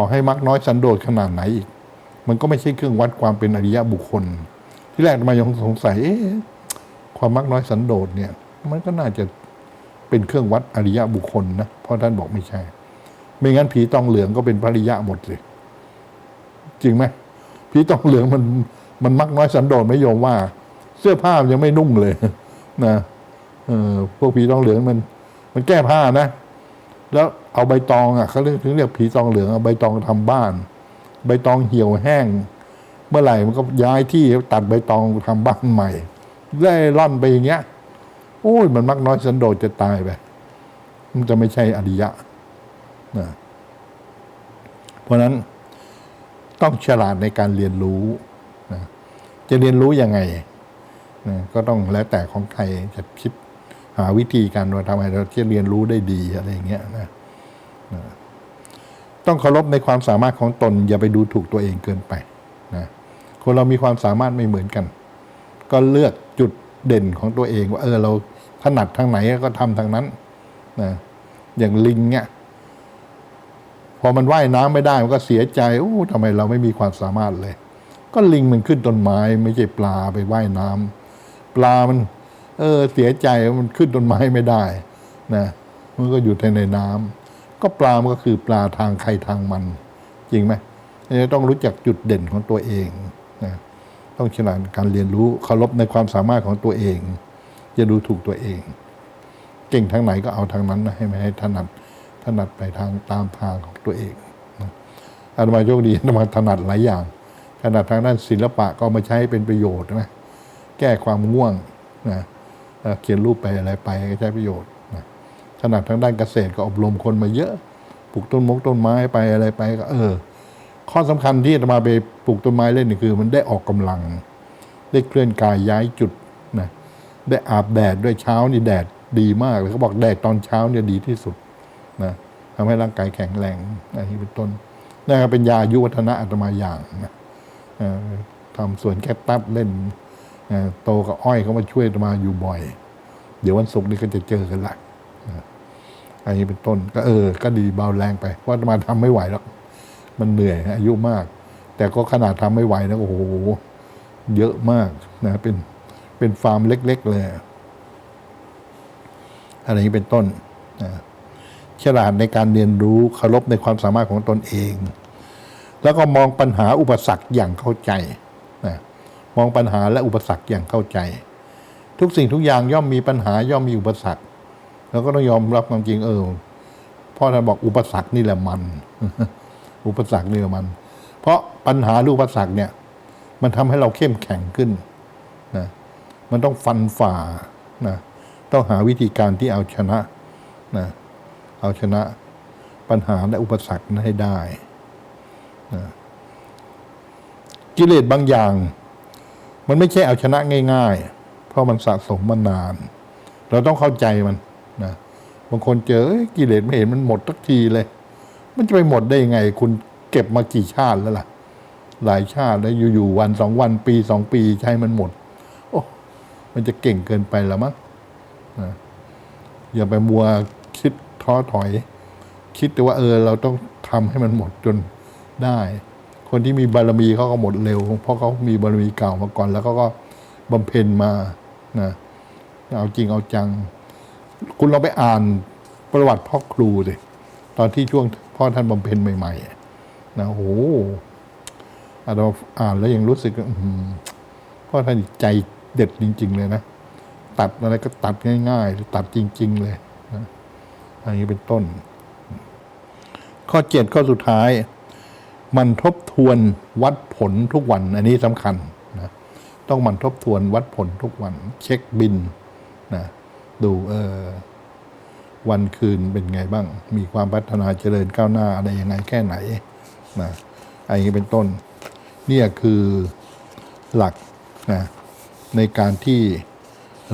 ต่อให้มักน้อยสันโดษขนาดไหนอีก มันก็ไม่ใช่เครื่องวัดความเป็นอริยะบุคคล ที่แรกมายังสงสัยเอความมักน้อยสันโดษเนี่ย มันก็น่าจะเป็นเครื่องวัดอริยะบุคคลนะเพราะท่านบอกไม่ใช่ ไม่งั้นผีตองเหลืองก็เป็นพระอริยะหมดเลยจริงไหมผีตองเหลืองมันมันมักน้อยสันโดษไม่โยมว่า เสื้อผ้ายังไม่นุ่งเลย นะเออพวกผีตองเหลืองมัน มันแก้ผ้านะ แล้วเอาใบตองอะเขาเรียกถึงเรียกผีตองเหลืองเอาใบตองทำบ้าน ใบตองเหี่ยวแห้ง เมื่อไหร่มันก็ย้ายที่ตัดใบตองทำบ้านใหม่ได้ร่อนไปอย่างเงี้ย โอ้ยมันมักน้อยสันโดษจะตายไปมันจะไม่ใช่อริยะนะเพราะฉะนั้นต้องฉลาดในการเรียนรู้นะจะเรียนรู้ยังไงนะก็ต้องแล้วแต่ของใครจะคิด หาวิธีการว่าทำไมเราจะเรียนรู้ได้ดีอะไรอย่างเงี้ยนะนะต้องเคารพในความสามารถของตน อย่าไปดูถูกตัวเองเกินไปนะคนเรามีความสามารถไม่เหมือนกัน ก็เลือกจุดเด่นของตัวเองว่าเออเราถนัดทางไหนก็ทำทางนั้นนะอย่างลิงเนี่ยพอมันว่ายน้ำไม่ได้มันก็เสียใจโอ้ทำไมเราไม่มีความสามารถเลย ก็ลิงมันขึ้นต้นไม้ไม่ใช่ปลาไปว่ายน้ำปลามัน เออ เสียใจว่ามันขึ้นต้นไม้ไม่ได้นะมันก็อยู่แต่ในน้ำก็ปลามันก็คือปลาทางใครทางมัน จริงไหมต้องรู้จักจุดเด่นของตัวเองนะต้องฉลาดการเรียนรู้เคารพในความสามารถของตัวเองอย่าดูถูกตัวเอง เก่งทางไหนก็เอาทางนั้นนะให้ไม่ให้ถนัดถนัดไปทางตามทางของตัวเองนะอาตมาโชคดีอาตมาถนัดหลายอย่างถนัดทางด้านศิลปะก็มาใช้เป็นประโยชน์นะแก้ความง่วงนะ เขียนรูปไปอะไรไปก็ใช้ประโยชน์นะถนัดทางด้านเกษตรก็อบรมคนมาเยอะปลูกต้นมกต้นไม้ไปอะไรไปก็เออ ข้อสำคัญที่อาตมาไปปลูกต้นไม้เล่นนี่คือ มันได้ออกกำลัง ได้เคลื่อนกายย้ายจุดนะได้อาบแดดด้วยเช้านี่แดดดีมากเลยเขาบอกแดดตอนเช้าเนี่ยดีที่สุดนะทำให้ร่างกายแข็งแรงอันนี้เป็นต้นนั่นก็เป็นยายุวัฒนะอาตมาอย่างนะทำสวนแคคตัสเล่น โตกับอ้อยเขามาช่วยมาอยู่บ่อย เดี๋ยววันศุกร์นี่ก็จะเจอกันละนะอันนี้เป็นต้นก็เออ ก็ดีเบาแรงไป เพราะอาตมาทำไม่ไหวแล้วมันเหนื่อยอายุมาก แต่ก็ขนาดทำไม่ไหวนะโอ้โหเยอะมากนะเป็นเป็นฟาร์มเล็ก ๆ เลยอะไรนี้เป็นต้นนะฉลาดในการเรียนรู้เคารพในความสามารถของตนเอง แล้วก็มองปัญหาอุปสรรคอย่างเข้าใจ มองปัญหาและอุปสรรคอย่างเข้าใจ ทุกสิ่งทุกอย่างย่อมมีปัญหาย่อมมีอุปสรรค แล้วก็ต้องยอมรับความจริงเออพ่อท่านบอกอุปสรรคนี่แหละมัน อุปสรรคนี่แหละมัน เพราะปัญหาหรืออุปสรรคเนี่ย มันทำให้เราเข้มแข็งขึ้นนะมันต้องฟันฝ่านะต้องหาวิธีการที่เอาชนะนะเอาชนะปัญหาและอุปสรรคนั้นให้ได้นะกิเลสบางอย่าง มันไม่ใช่เอาชนะง่าย ๆ เพราะมันสะสมมานาน เราต้องเข้าใจมันนะบางคนเจอกิเลสไม่เห็นมันหมดสักทีเลย มันจะไปหมดได้ยังไง คุณเก็บมากี่ชาติแล้วล่ะ หลายชาติแล้วอยู่ๆวันสองวันปีสองปีใช้มันหมด โอ้มันจะเก่งเกินไปแล้วมั้งนะอย่าไปมัวคิดท้อถอย คิดแต่ว่าเออ เราต้องทำให้มันหมดจนได้ คนที่มีบารมีเขาก็หมดเร็ว เพราะเขามีบารมีเก่ามาก่อน แล้วเขาก็บำเพ็ญมานะเอาจริงเอาจัง คุณเราไปอ่านประวัติพ่อครูดิตอนที่ช่วงพ่อท่านบำเพ็ญใหม่ๆนะโอ้โหอาเราอ่านแล้วยังรู้สึกพ่อท่านใจเด็ดจริง ๆ เลยนะตัดอะไรก็ตัดง่าย ๆ ตัดจริง ๆ เลยนะอันนี้เป็นต้น ข้อเจ็ดข้อสุดท้าย มันทบทวนวัดผลทุกวัน อันนี้สำคัญนะต้องมันทบทวนวัดผลทุกวัน เช็คบินนะดูเออวันคืนเป็นไงบ้าง มีความพัฒนาเจริญก้าวหน้าอะไรยังไงแค่ไหนนะอันนี้เป็นต้นเนี่ยคือหลักนะในการที่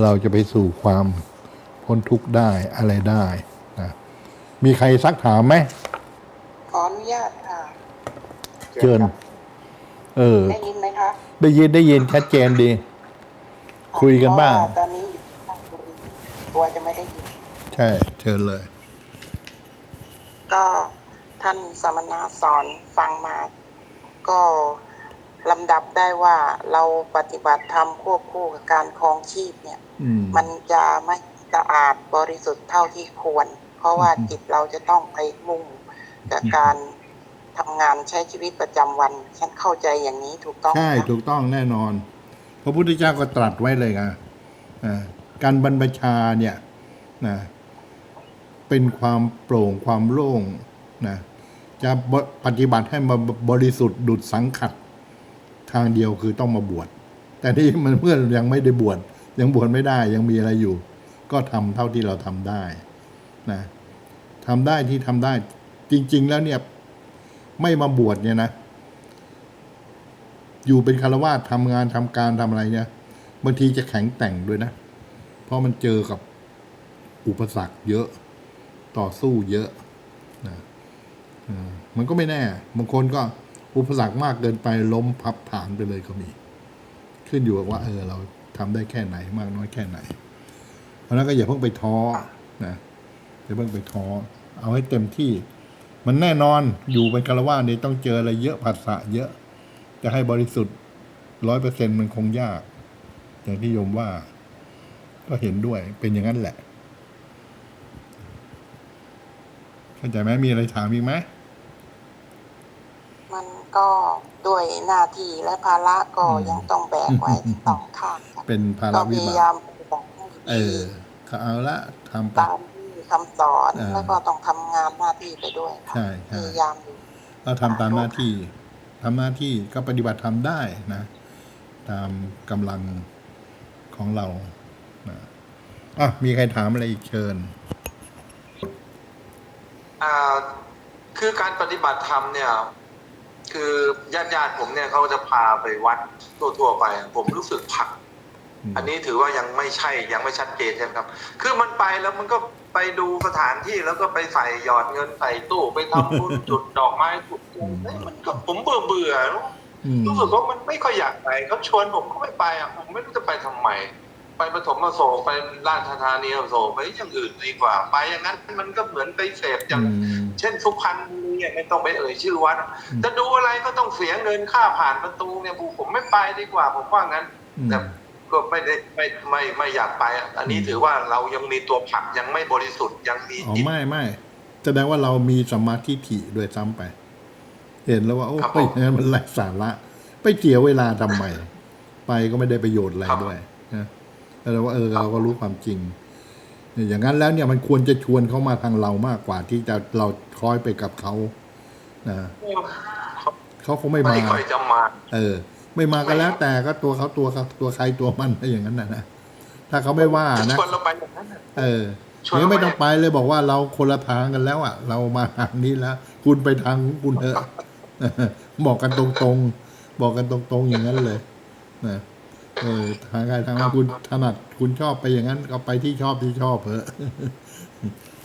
เราจะไปสู่ความพ้นทุกข์ได้อะไรได้นะมีใครซักถามไหมขออนุญาต เชิญเออ ได้ยินไหมคะได้ยินได้ยินชัดเจนดี คุยกันบ้าง เพระว่ตอนนี้อยู่ที่ราชบุรีตัวจะไม่ได้ยิน ใช่ เชิญเลย ก็ถท่านสมณะสอนฟังมา ก็ลำดับได้ว่าเราปฏิบัติธรรมควบคู่กับการครองชีพเนี่ย อืม มันจะไม่สะอาดบริสุทธิ์เท่าที่ควร เพราะว่าอืม จิตเราจะต้องไปมุ่งกับการ ทำงานใช้ชีวิตประจำวัน ฉันเข้าใจอย่างนี้ถูกต้องใช่ถูกต้องแน่นอน พระพุทธเจ้าก็ตรัสไว้เลยไงอ่าการบรรพชาเนี่ยนะเป็นความโปร่งความโล่งนะจะบปฏิบัติให้มาบริสุทธิ์ดุดสังขัดทางเดียวคือต้องมาบวช แต่ที่มันเมื่อยังไม่ได้บวชยังบวชไม่ได้ยังมีอะไรอยู่ ก็ทำเท่าที่เราทำได้นะทำได้ที่ทำได้จริง ๆ แล้วเนี่ย ไม่มาบวชเนี่ยนะ อยู่เป็นคารวาสทำงานทำการทำอะไรเนี่ยบางทีจะแข็งแต่งด้วยนะ เพราะมันเจอกับอุปสรรคเยอะต่อสู้เยอะนะมันก็ไม่แน่ บางคนก็อุปสรรคมากเกินไปล้มพับฐานไปเลยก็มี ขึ้นอยู่กับว่า เออ เราทำได้แค่ไหนมากน้อยแค่ไหน เพราะนั้นก็อย่าเพิ่งไปท้อนะอย่าเพิ่งไปท้อ เอาให้เต็มที่ มันแน่นอนอยู่เป็นคารวาสเนี่ยต้องเจออะไรเยอะผัสสะเยอะ จะให้บริสุทธิ์ร้อยเปอร์เซ็นมันคงยาก อย่างที่โยมว่า ก็เห็นด้วยเป็นอย่างนั้นแหละเข้าใจไหมมีอะไรถามอีกไหมมันก็ด้วยหน้าที่และภาระก็อืมยังต้องแบกไว้ทั้งสองข้างครับเป็นภาก็ระพวิยาบากยามปฏิบัติให้เอดีอเขาเอาละทำไปตามที่ คำสอนเออแล้วก็ต้องทำงานหน้าที่ไปด้วยครับใช่พใช่ยายามอยู่เราทำตามหน้าที่ทำหน้าที่ก็ปฏิบัติทำได้นะ ตามกำลังของเรานะอะมีใครถามอะไรอีกเชิญ อ่าคือการปฏิบัติธรรมเนี่ย คือญาติญาติๆผมเนี่ยเขาจะพาไปวัดทั่วๆไป ผมรู้สึกผลัก อืม อันนี้ถือว่ายังไม่ใช่ยังไม่ชัดเจนใช่ไหมครับ คือมันไปแล้วมันก็ ไปดูสถานที่แล้วก็ไปใส่หยอดเงินใส่ตู้ไปทำบุญจุดดอกไม้จุดเทียนเอ้ยมันก็ผมเบื่อเบื่อๆอืมรู้สึกว่ามันไม่ค่อยอยากไปเขาชวนผมก็ไม่ไปอะผมไม่รู้จะไปทำไมไปปฐมมาโศกไปราชธานีมาโศกไปอย่างอื่นดีกว่า ไปอย่างนั้นมันก็เหมือนไปเสพอย่างอืมเช่นสุพรรณบุรีเนี่ยไม่ต้องไปเอ่ยชื่อวัดอืมจะดูอะไรก็ต้องเสียเงินค่าผ่านประตูเนี่ยพวกผมไม่ไปดีกว่า ผมว่างั้นอืมแต่ ก็ไม่ได้ไม่ไม่ไม่อยากไปอะอันนี้อืมถือว่าเรายังมีตัวผลักยังไม่บริสุทธิ์ยังมีอ๋อจิต ไม่ไม่แสดงว่าเรามีสมมาธิฐิด้วยซ้ำไป เห็นแล้วว่า โอ้ครับยผมงั้นมันไร้สาระ ไปเสียเวลาทำไม ไปก็ไม่ได้ประโยชน์อะไรครับด้วยนะแต่ว่าเออเราก็รู้ความจริงเนี่ยอย่างนั้นแล้วเนี่ยมันควรจะชวนเขามาทางเรามากกว่าที่จะเราคล้อยไปกับเขานะเขาคงไม่มา ไม่ค่อยจะมา เออ ไม่มาก็แล้วแต่ก็ตัวเขาตัวเขาตัวใครตัวมันไปอย่างนั้นนะนะถ้าเขาไม่ว่านะชวนเราไปอย่างนั้นน่ะ เออชวนเดี๋ยวไม่เราไปต้องไปเลยบอกว่าเราคนละทางกันแล้วอะ เรามาทางนี้แล้ว คุณไปทางของคุณเถอะ บอกกันตรงๆ บอกกันตรงๆอย่างนั้นเลยนะเออทางใครทางมันคุณถนัดคุณชอบไปอย่างนั้นก็ไปที่ชอบที่ชอบเถอะ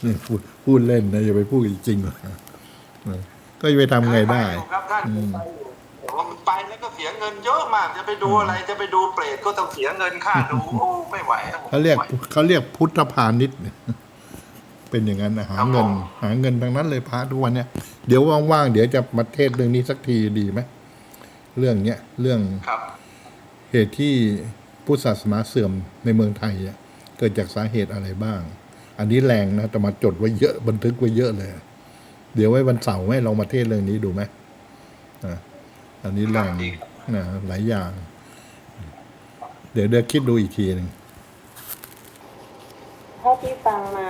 นี่พูดพูดเล่นนะอย่าไปพูดจริงๆหรอกเออก็จะไปทำไงได้เคยปอยู่ครับท่านอืมเคยไป เสียเงินเยอะมากจะไปดูอะไรจะไปดูเปรตก็ต้องเสียเงินค่าดูโอ้ไม่ไหวอะผมเขาเรียกไม่ไหวเขาเรียกพุทธพาณิชย์เนี่ยเป็นอย่างนั้นนะหาครับเงินผมหาเงินทางนั้นเลยพระทุกวันเนี่ยเดี๋ยวว่างๆเดี๋ยวจะมาเทศเรื่องนี้สักทีดีไหมเรื่องเนี้ยเรื่องครับเหตุที่พุทธศาสนาเสื่อมในเมืองไทยอะเกิดจากสาเหตุอะไรบ้าง อันนี้แรงนะแต่มาจดไว้เยอะบันทึกไว้เยอะเลย เดี๋ยวไว้วันเสาร์ให้ลองมาเทศเรื่องนี้ดูไหมอะอันนี้แรงครับดี นะหลายอย่าง เดี๋ยวเดี๋ยวคิดดูอีกทีหนึ่งเท่าที่ฟังมา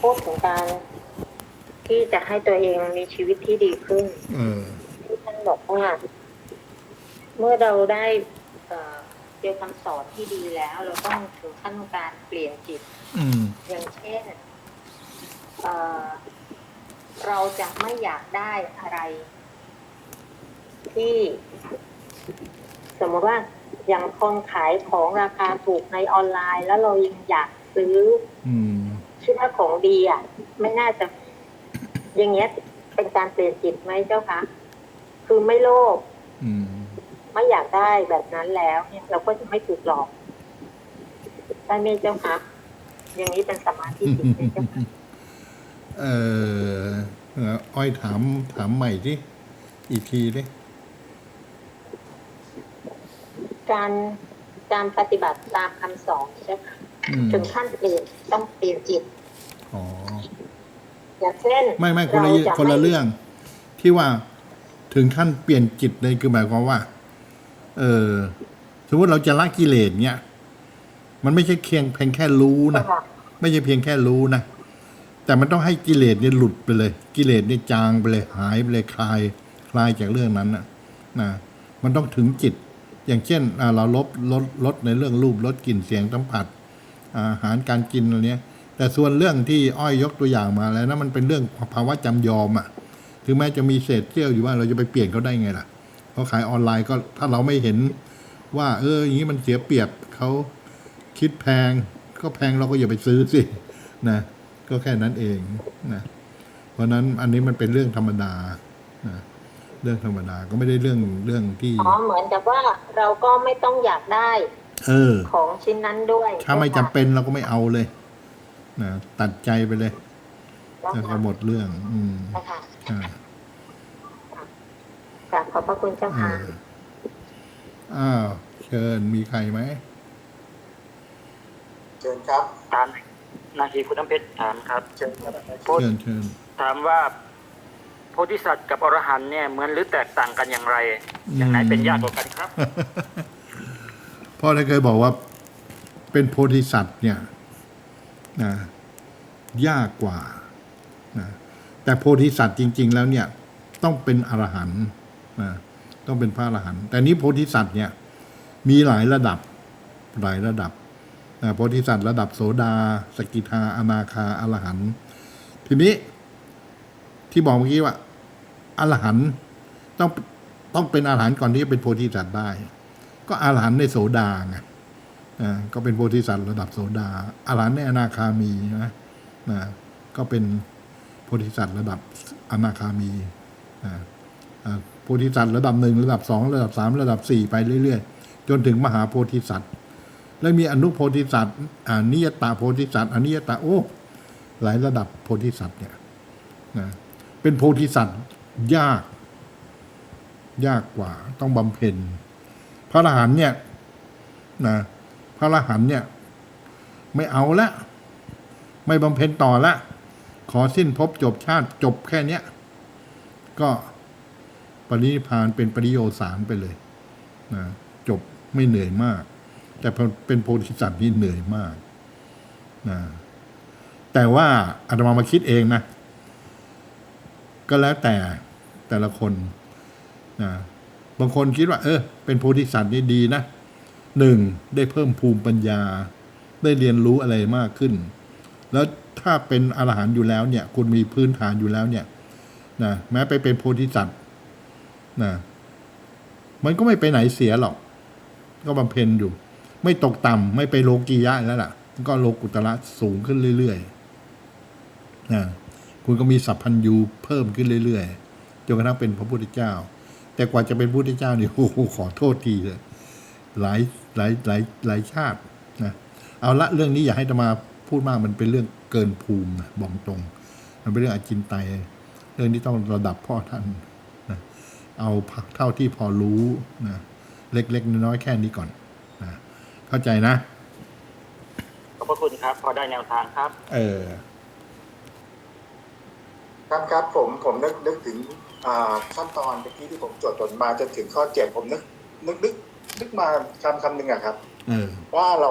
พูดถึงการ ที่จะให้ตัวเองมีชีวิตที่ดีขึ้นเออที่ท่านบอกว่า เมื่อเราได้เอ่อเจอคำสอนที่ดีแล้ว เราต้องถึงขั้นการเปลี่ยนจิต อืม อย่างเช่นเอ่อเราจะไม่อยากได้อะไร ที่ สมมติว่าอย่างคนขายของราคาถูกในออนไลน์ แล้วเรายังอยากซื้ออืมคิดว่าของดีอะ ไม่น่าจะ อย่างเงี้ย เป็นการเปลี่ยนจิตไหมเจ้าคะคือไม่โลภอืมไม่อยากได้แบบนั้นแล้วเนี่ยเราก็จะไม่ถูกหลอกได้ไหมเจ้าคะอย่างนี้เป็นสมาธิจิตไหมเจ้าคะเออเอ่ออ้อยถามถามใหม่ที่อีกทีดิ การการปฏิบัติตามคำสอนใช่ไหมอืมถึงขั้นเปลี่ยนต้องเปลี่ยนจิตอ๋ออย่างเช่นไม่ไม่คนละเราจคนละไม่เรื่อง ที่ว่าถึงขั้นเปลี่ยนจิตเลยคือหมายความว่า เออสมมติเราจะละกิเลสเนี่ย มันไม่ใช่เพียงเพียงแค่รู้นะค่ะไม่ใช่เพียงแค่รู้นะแต่มันต้องให้กิเลสเนี่ยหลุดไปเลย กิเลสเนี่ยจางไปเลยหายไปเลยคลาย คลายจากเรื่องนั้นนะนะมันต้องถึงจิต อย่างเช่นเราลดลดลดในเรื่องรูปลดกลิ่นเสียงสัมผัสอาหารการกินอะไรเนี้ย แต่ส่วนเรื่องที่อ้อยยกตัวอย่างมาแล้วนะมันเป็นเรื่องภาวะจำยอมอะ่ะถึงแม้จะมีเศษเสี้ยวอยู่ว่าเราจะไปเปลี่ยนเขาได้ไงล่ะเขาขายออนไลน์ก็ถ้าเราไม่เห็นว่า เอออย่างนี้มันเสียเปรียบเขาคิดแพง ก็แพงเราก็อย่าไปซื้อสินะก็แค่นั้นเองนะเพราะฉะนั้นอันนี้มันเป็นเรื่องธรรมดานะ เรื่องธรรมดาก็ไม่ได้เรื่องเรื่องที่อ๋อเหมือนกับว่าเราก็ไม่ต้องอยากได้ เออ ของชิ้นนั้นด้วยถ้าไม่จำเป็นเราก็ไม่เอาเลยนะตัดใจไปเลยนะแล้วก็คะหมดเรื่อง อืมนะคะอ่ากราบขอบพระคุณเจ้าเอค่ะออ้าวเชิญมีใครไหมเชิญครับถามนาทีคุณน้ำเพชรถามครับ เชิญครับโพธิเชิญเชิญถามว่าโพธิสัตว์กับอรหันต์เนี่ยเหมือนหรือแตกต่างกันอย่างไร อย่างไหนเป็นยากกว่ากันครับพ่อได้เคยบอกว่าเป็นโพธิสัตว์เนี่ยนะยากกว่านะแต่โพธิสัตว์จริง ๆ แล้วเนี่ยต้องเป็นอรหันต์นะต้องเป็นพระอรหันต์แต่นี้โพธิสัตว์เนี่ยมีหลายระดับหลายระดับนะโพธิสัตว์ระดับโสดา สกิทาอนาคาอรหันต์ทีนี้ที่บอกเมื่อกี้ว่า อรหันต์ต้องต้องเป็นอรหันต์ก่อนที่จะเป็นโพธิสัตว์ได้ ก็อรหันต์ในโสดาไงอ่าก็เป็นโพธิสัตว์ระดับโสดาอรหันต์ในอนาคามีนะนะก็เป็นโพธิสัตว์ระดับอนาคามีอ่าโพธิสัตว์ระดับหนึ่งระดับสองระดับสามระดับสี่ไปเรื่อยๆ จนถึงมหาโพธิสัตว์ แล้วมีอนุโพธิสัตว์อ่านิยตาโพธิสัตว์อนิยตาโอ้หลายระดับโพธิสัตว์เนี่ยนะเป็นโพธิสัตว์ ยาก ยากกว่าต้องบำเพ็ญ พระอรหันเนี่ยนะพระอรหันเนี่ย ไม่เอาละไม่บำเพ็ญต่อละ ขอสิ้นภพจบชาติจบแค่เนี้ย ก็ปรินิพานเป็นปริโยสารไปเลยนะจบไม่เหนื่อยมาก แต่เป็นโพธิสัตว์นี่เหนื่อยมากนะแต่ว่าอาตมามาคิดเองนะ ก็แล้วแต่แต่ละคนนะบางคนคิดว่า เออ เป็นโพธิสัตว์นี่ดีนะหนึ่งได้เพิ่มภูมิปัญญา ได้เรียนรู้อะไรมากขึ้น แล้วถ้าเป็นอรหันต์อยู่แล้วเนี่ย คุณมีพื้นฐานอยู่แล้วเนี่ยนะแม้ไปเป็นโพธิสัตว์นะมันก็ไม่ไปไหนเสียหรอก ก็บำเพ็ญอยู่ ไม่ตกต่ำไม่ไปโลกียะแล้วล่ะ ก็โลกุตระสูงขึ้นเรื่อยๆนะ คุณก็มีสัพพัญญูเพิ่มขึ้นเรื่อยๆจนกระทั่งเป็นพระพุทธเจ้า แต่กว่าจะเป็นพระพุทธเจ้านี่โอ้โหขอโทษทีเลยหลายหลายหลายหลายชาตินะเอาละเรื่องนี้อย่าให้ตมาพูดมากมันเป็นเรื่องเกินภูมินะบอกตรง มันเป็นเรื่องอจินไตยเรื่องนี้ต้องระดับพ่อท่านนะเอาเท่าที่พอรู้นะเล็กๆน้อยๆแค่นี้ก่อนนะเข้าใจนะขอบพระคุณครับ พอได้แนวทางครับ เออ ครับครับผมผมนึกนึกถึงอ่าขั้นตอนเมื่อกี้ที่ผมจดจดมาจนถึงข้อเจ็ดผมนึกนึกนึกนึกมาคำคำหนึ่งอะครับเออว่าเรา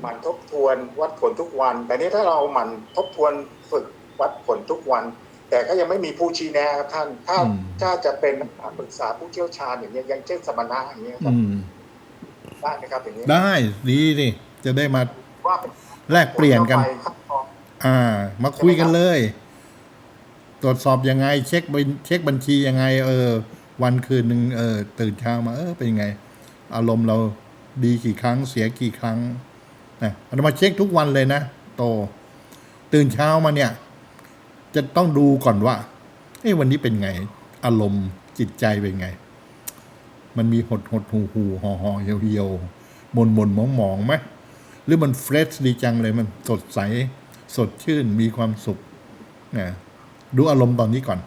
หมั่นทบทวนวัดผลทุกวัน แต่นี้ถ้าเราหมั่นทบทวนฝึกวัดผลทุกวัน แต่ก็ยังไม่มีผู้ชี้แนะครับท่าน ถ้าอืมถ้าจะเป็นปรึกษาผู้เชี่ยวชาญอย่างเงี้ยอย่างเช่นสมณะอย่างเงี้ยครับอืมได้ไหมครับอย่างนี้ได้ดีสิจะได้มาว่าเป็นแลกเปลี่ยนกันผลต่อไปขั้นตอนอ่า มาคุยกันเลย ตรวจสอบยังไง เช็คบัญเช็คบัญชียังไง เออ วันคืนหนึ่งเออ ตื่นเช้ามา เออ เป็นยังไง อารมณ์เราดีกี่ครั้งเสียกี่ครั้งนะเรามาเช็คทุกวันเลยนะ โต ตื่นเช้ามาเนี่ย จะต้องดูก่อนว่าเอ้วันนี้เป็นไง อารมณ์จิตใจเป็นไง มันมีหดหดหูหูห่อห่อเหี่ยวเหี่ยวมนมนมองมองไหมหรือมันเฟรชดีจังเลยมันสดใส สดชื่นมีความสุขนะ ดูอารมณ์ตอนนี้ก่อน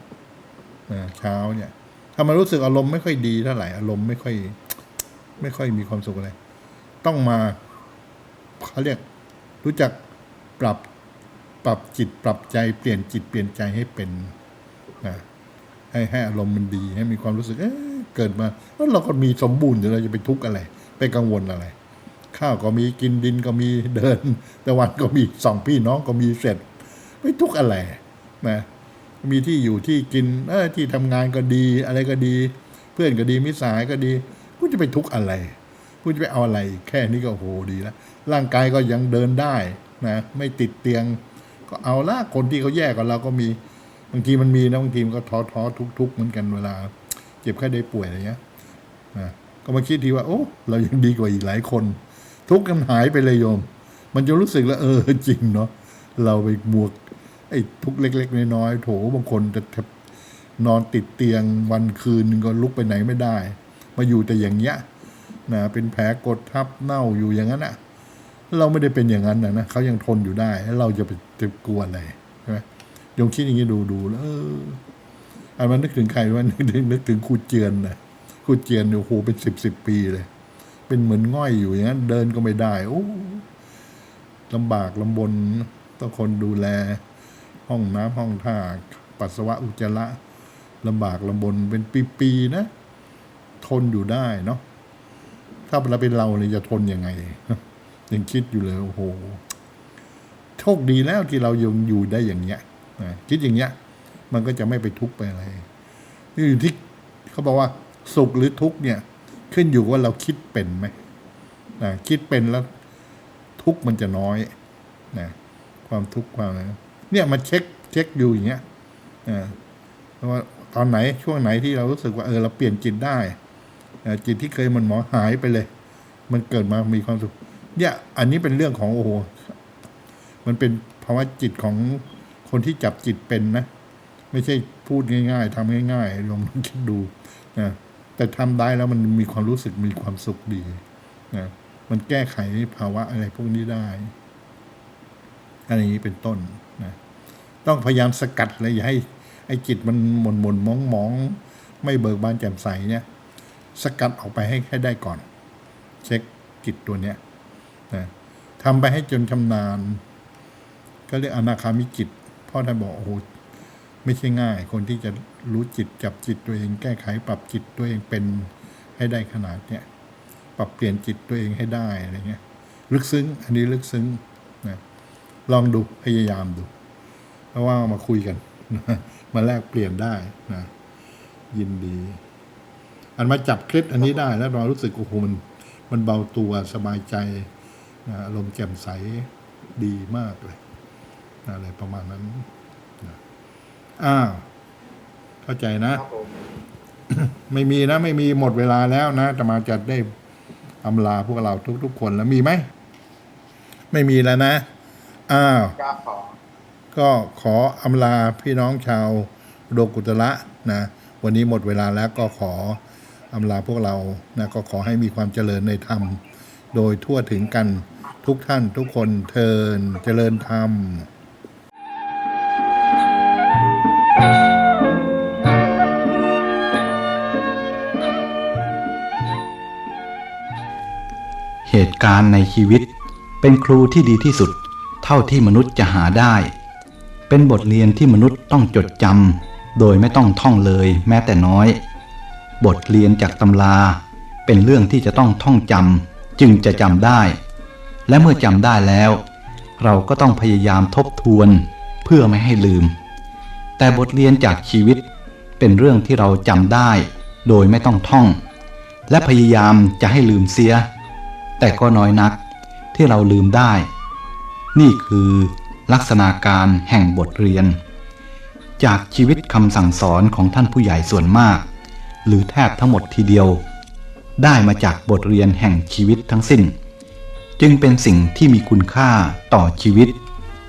เช้าเนี่ย ถ้ามันรู้สึกอารมณ์ไม่ค่อยดีเท่าไหร่อารมณ์ไม่ค่อย ไม่ค่อยมีความสุขอะไร ต้องมาเขาเรียกรู้จักปรับปรับจิตปรับใจเปลี่ยนจิตเปลี่ยนใจให้เป็นนะให้ให้อารมณ์มันดีให้มีความรู้สึกเอ๊ะเกิดมาแล้วเราก็มีสมบูรณ์อยู่เราจะไปทุกข์อะไร ไปกังวลอะไร ข้าวก็มีกินดินก็มีเดินตะวันก็มีสองพี่น้องก็มีเสร็จ ไม่ทุกข์อะไรนะ มีที่อยู่ที่กินเออที่ทำงานก็ดีอะไรก็ดี เพื่อนก็ดีมิตรสายก็ดีกูจะไปทุกข์อะไรกูจะไปเอาอะไร แค่นี้ก็โหดีแล้วร่างกายก็ยังเดินได้นะไม่ติดเตียง ก็เอาละคนที่เขาแย่กว่าเราก็มีบางทีมันมีนะบางทีมันก็ท้อท้อทุกทุกเหมือนกันเวลา เจ็บแค่ได้ป่วยอะไรเงี้ยนะก็มาคิดทีว่า โอ้เรายังดีกว่าอีกหลายคน ทุกข์กันหายไปเลยโยม มันจะรู้สึกแล้วเออจริงเนาะเราไปบวก ไอ้ทุกเล็ก ๆ น้อยๆโถบางคนจะแทบนอนติดเตียงวันคืนนึงก็ลุกไปไหนไม่ได้ มาอยู่แต่อย่างเงี้ยนะเป็นแผลกดทับเน่าอยู่อย่างนั้นอะเราไม่ได้เป็นอย่างนั้นนะนะเขายังทนอยู่ได้แล้เราจะไปจะกลัวอะไรใช่ไหมยมคิดอย่างนี้ดูดูแล้วเอออันมันนึกถึงใครว่านึกถึงนึกถึงครูเจียนนะครูเจียนเนี่ยโอ้โหเป็นสิบสิบปีเลย เป็นเหมือนง่อยอยู่อย่างนั้น เดินก็ไม่ได้โอ้ลำบากลำบนต้องคนดูแล ห้องน้ำห้องท่า ปัสสาวะอุจจาระลำบากลำบนเป็นปีๆนะ ทนอยู่ได้เนาะถ้าเราเป็นเราเนี่ยจะทนยังไงยังคิดอยู่เลยโอ้โหโชคดีแล้วที่เรายังอยู่ได้อย่างเงี้ยคิดอย่างเงี้ย มันก็จะไม่ไปทุกข์ไปอะไรนี่อยู่ที่เขาบอกว่า สุขหรือทุกข์เนี่ย ขึ้นอยู่ว่าเราคิดเป็นไหมคิดเป็นแล้ว ทุกข์มันจะน้อยนะความทุกข์ความอะ เนี่ยมาเช็คเช็คอยู่อย่างเงี้ยอ่าว่าตอนไหนช่วงไหนที่เรารู้สึกว่าเออเราเปลี่ยนจิตได้จิตที่เคยมันหมอหายไปเลย มันเกิดมามีความสุขเนี่ยอันนี้เป็นเรื่องของโอ้โหมันเป็นภาวะจิตของคนที่จับจิตเป็นนะ ไม่ใช่พูดง่ายๆทำง่าย ๆ ลองคิดดูนะแต่ทำได้แล้วมันมีความรู้สึกมีความสุขดีนะมันแก้ไขภาวะอะไรพวกนี้ได้ อันนี้เป็นต้น ต้องพยายามสกัดเลยอย่าให้ไอ้จิตมันหม่นหม่นมองมองไม่เบิกบานแจ่มใสเนี่ยสกัดออกไปให้ให้ได้ก่อน เช็คจิตตัวเนี้ยนะทำไปให้จนชำนาญ ก็เรียกอนาคามิจิตพ่อท่านบอกโอ้โหไม่ใช่ง่าย คนที่จะรู้จิตจับจิตตัวเองแก้ไขปรับจิตตัวเองเป็นให้ได้ขนาดเนี้ยปรับเปลี่ยนจิตตัวเองให้ได้อะไรเงี้ยลึกซึ้ง อันนี้ลึกซึ้งนะลองดูพยายามดู เพราะว่ามาคุยกันมาแลกเปลี่ยนได้นะยินดี อันมาจับเคล็ดอันนี้ได้แล้วเรารู้สึกโอ้โหมันมันเบาตัวสบายใจนะอารมณ์แจ่มใสดีมากเลยอะไรประมาณนั้นนะอ้าวเข้าใจนะครับผมไม่มีนะ ไม่มีหมดเวลาแล้วนะจะมาจัดได้อำลาพวกเราทุก ๆ คนแล้วมีไหม ไม่มีแล้วนะ อ้าวครับขอ ก็ขออำลาพี่น้องชาวโดกุตระนะวันนี้หมดเวลาแล้วก็ขออำลาพวกเรานะก็ขอให้มีความเจริญในธรรม โดยทั่วถึงกันทุกท่านทุกคนเทินเจริญธรรมเหตุการณ์ในชีวิตเป็นครูที่ดีที่สุด เท่าที่มนุษย์จะหาได้ เป็นบทเรียนที่มนุษย์ต้องจดจำโดยไม่ต้องท่องเลยแม้แต่น้อย บทเรียนจากตำรา เป็นเรื่องที่จะต้องท่องจำจึงจะจำได้ และเมื่อจำได้แล้ว เราก็ต้องพยายามทบทวนเพื่อไม่ให้ลืม แต่บทเรียนจากชีวิต เป็นเรื่องที่เราจำได้ โดยไม่ต้องท่อง และพยายามจะให้ลืมเสีย แต่ก็น้อยนักที่เราลืมได้ นี่คือ ลักษณะการแห่งบทเรียน จากชีวิตคำสั่งสอนของท่านผู้ใหญ่ส่วนมาก หรือแทบทั้งหมดทีเดียว ได้มาจากบทเรียนแห่งชีวิตทั้งสิ้น จึงเป็นสิ่งที่มีคุณค่าต่อชีวิต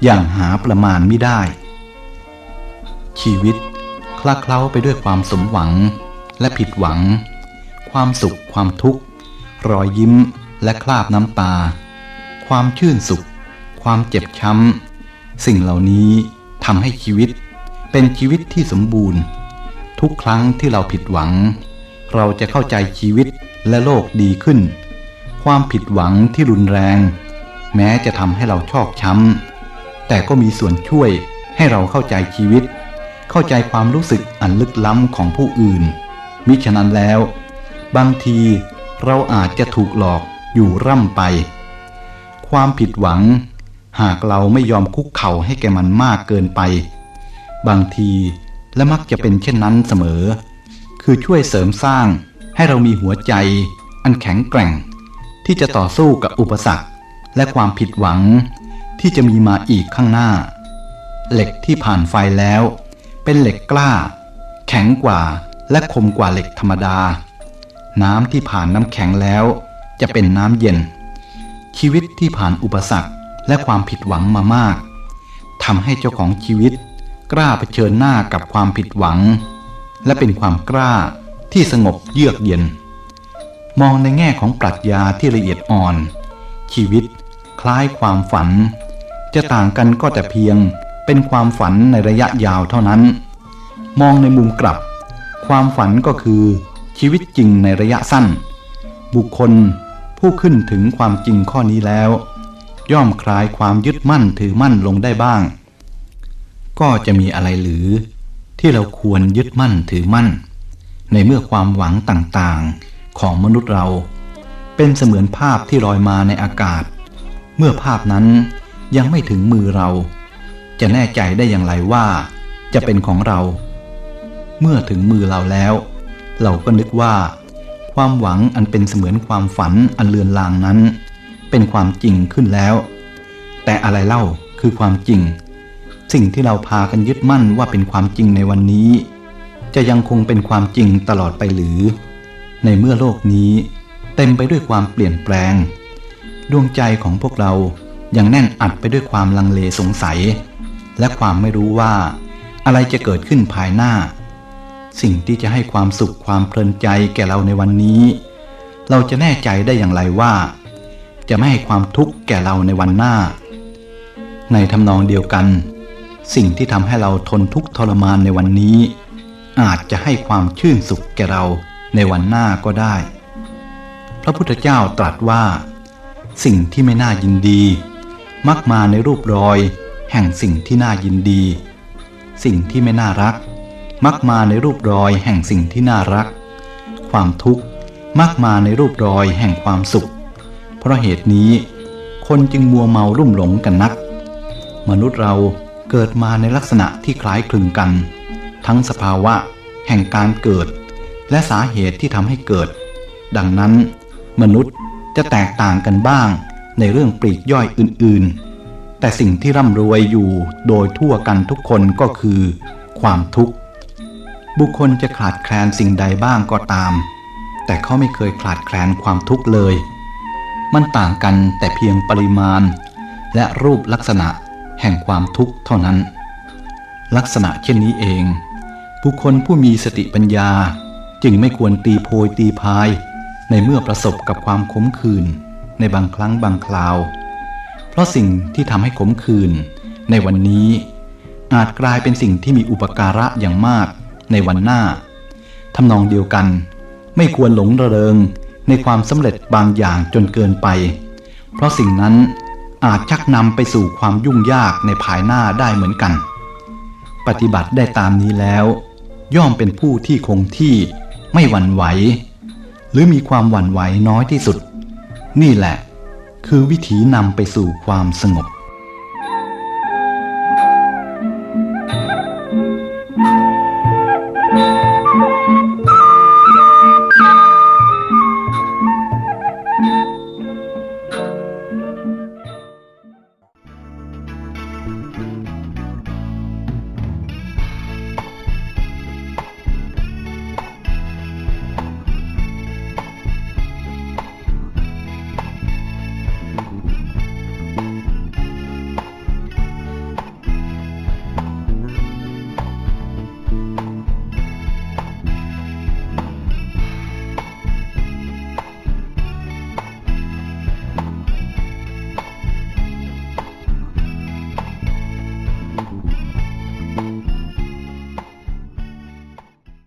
อย่างหาประมาณไม่ได้ ชีวิตคลาเคล้าไปด้วยความสมหวังและผิดหวัง ความสุขความทุกข์ รอยยิ้มและคราบน้ำตา ความชื่นสุข ความเจ็บช้ำ สิ่งเหล่านี้ทำให้ชีวิตเป็นชีวิตที่สมบูรณ์ ทุกครั้งที่เราผิดหวัง เราจะเข้าใจชีวิตและโลกดีขึ้น ความผิดหวังที่รุนแรง แม้จะทำให้เราชอกช้ำแต่ก็มีส่วนช่วยให้เราเข้าใจชีวิต เข้าใจความรู้สึกอันลึกล้ำของผู้อื่น มิฉะนั้นแล้ว บางทีเราอาจจะถูกหลอกอยู่ร่ำไป ความผิดหวัง หากเราไม่ยอมคุกเข่าให้แกมันมากเกินไป บางทีและมักจะเป็นเช่นนั้นเสมอ คือช่วยเสริมสร้างให้เรามีหัวใจ อันแข็งแกร่ง ที่จะต่อสู้กับอุปสรรค และความผิดหวัง ที่จะมีมาอีกข้างหน้า เหล็กที่ผ่านไฟแล้ว เป็นเหล็กกล้า แข็งกว่าและคมกว่าเหล็กธรรมดา น้ำที่ผ่านน้ำแข็งแล้ว จะเป็นน้ำเย็น ชีวิตที่ผ่านอุปสรรค และความผิดหวังมามากทำให้เจ้าของชีวิต กล้าเผชิญหน้ากับความผิดหวัง และเป็นความกล้าที่สงบเยือกเย็น มองในแง่ของปรัชญาที่ละเอียดอ่อน ชีวิตคล้ายความฝัน จะต่างกันก็แต่เพียงเป็นความฝันในระยะยาวเท่านั้น มองในมุมกลับ ความฝันก็คือชีวิตจริงในระยะสั้น บุคคลผู้ขึ้นถึงความจริงข้อนี้แล้ว ย่อมคลายความยึดมั่นถือมั่นลงได้บ้าง ก็จะมีอะไรหรือ ที่เราควรยึดมั่นถือมั่น ในเมื่อความหวังต่างๆของมนุษย์เรา เป็นเสมือนภาพที่ลอยมาในอากาศ เมื่อภาพนั้นยังไม่ถึงมือเรา จะแน่ใจได้อย่างไรว่าจะเป็นของเรา เมื่อถึงมือเราแล้ว เราก็นึกว่า ความหวังอันเป็นเสมือนความฝันอันเลือนลางนั้น เป็นความจริงขึ้นแล้ว แต่อะไรเล่าคือความจริง สิ่งที่เราพากันยึดมั่นว่าเป็นความจริงในวันนี้ จะยังคงเป็นความจริงตลอดไปหรือ ในเมื่อโลกนี้ เต็มไปด้วยความเปลี่ยนแปลง ดวงใจของพวกเรายังแน่นอัดไปด้วยความลังเลสงสัย และความไม่รู้ว่า อะไรจะเกิดขึ้นภายหน้า สิ่งที่จะให้ความสุขความเพลินใจแก่เราในวันนี้ เราจะแน่ใจได้อย่างไรว่า จะไม่ให้ความทุกข์แก่เราในวันหน้า ในทำนองเดียวกัน สิ่งที่ทำให้เราทนทุกข์ทรมานในวันนี้ อาจจะให้ความชื่นสุขแก่เราในวันหน้าก็ได้ พระพุทธเจ้าตรัสว่า สิ่งที่ไม่น่ายินดี มักมาในรูปรอย แห่งสิ่งที่น่ายินดี สิ่งที่ไม่น่ารัก มักมาในรูปรอยแห่งสิ่งที่น่ารัก ความทุกข์มักมาในรูปรอยแห่งความสุข เพราะเหตุนี้ คนจึงมัวเมารุ่มหลงกันนัก มนุษย์เราเกิดมาในลักษณะที่คล้ายคลึงกัน ทั้งสภาวะ แห่งการเกิด และสาเหตุที่ทำให้เกิด ดังนั้น มนุษย์จะแตกต่างกันบ้างในเรื่องปลีกย่อยอื่นๆ แต่สิ่งที่ร่ำรวยอยู่โดยทั่วกันทุกคนก็คือ ความทุกข์ บุคคลจะขาดแคลนสิ่งใดบ้างก็ตาม แต่เขาไม่เคยขาดแคลนความทุกข์เลย มันต่างกันแต่เพียงปริมาณ และรูปลักษณะแห่งความทุกข์เท่านั้น ลักษณะเช่นนี้เอง บุคคลผู้มีสติปัญญาจึงไม่ควรตีโพยตีพาย ในเมื่อประสบกับความขมขื่นในบางครั้งบางคราว เพราะสิ่งที่ทำให้ขมขื่นในวันนี้ อาจกลายเป็นสิ่งที่มีอุปการะอย่างมากในวันหน้าทำนองเดียวกัน ไม่ควรหลงระเริง ในความสำเร็จบางอย่างจนเกินไป เพราะสิ่งนั้นอาจชักนำไปสู่ความยุ่งยากในภายหน้าได้เหมือนกัน ปฏิบัติได้ตามนี้แล้ว ย่อมเป็นผู้ที่คงที่ไม่หวั่นไหว หรือมีความหวั่นไหวน้อยที่สุด นี่แหละ คือวิถีนำไปสู่ความสงบ